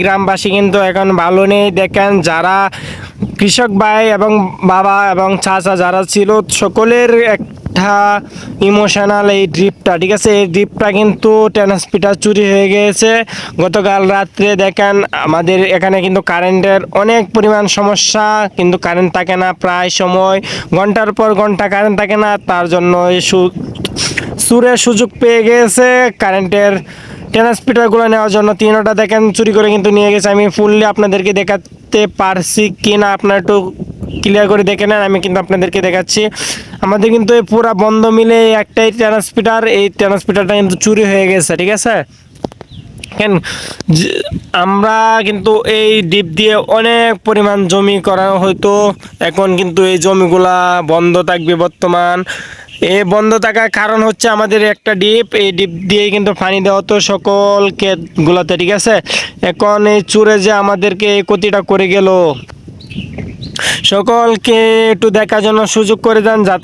গ্রামবাসী কিন্তু এখন ভালো নেই। দেখেন যারা কৃষক ভাই এবং বাবা এবং চাচা যারা ছিল, সকলের একটা ইমোশনাল এই ড্রিপটা ঠিক আছে? এই ড্রিপটা কিন্তু ট্রান্সপিটার চুরি হয়ে গিয়েছে। গতকাল রাত্রে দেখেন আমাদের এখানে কিন্তু কারেন্টের অনেক পরিমাণ সমস্যা, কিন্তু কারেন্ট থাকে না প্রায় সময়। ঘণ্টার পর ঘণ্টা কারেন্ট থাকে না, তার জন্য এই সুরের সুযোগ পেয়ে গেছে কারেন্টের ট্রান্সপিটারগুলো নেওয়ার জন্য তিনোটা দেখেন, চুরি করে কিন্তু নিয়ে গেছে। আমি ফুললি আপনাদেরকে দেখাতে পারছি কি না আপনার একটু ক্লিয়ার করে দেখে নেন, আমি কিন্তু আপনাদেরকে দেখাচ্ছি। আমাদের কিন্তু এই পুরা বন্ধ মিলে একটাই ট্রান্সপিটার এই ট্রান্সপিটারটা কিন্তু চুরি হয়ে গেছে, ঠিক আছে? কেন? আমরা কিন্তু এই ডিপ দিয়ে অনেক পরিমাণ জমি করা হয়তো, এখন কিন্তু এই জমিগুলা বন্ধ থাকবে বর্তমান। এই বন্ধ থাকার কারণ হচ্ছে আমাদের একটা ডিপ, এই ডিপ দিয়ে কিন্তু পানি দেওয়া হতো সকল ক্ষেতগুলোতে, ঠিক আছে? এখন এই চুরে যে আমাদেরকে এই ক্ষতিটা করে গেল। সকলকে একটু দেখার জন্য সুযোগ করে দেন যাতে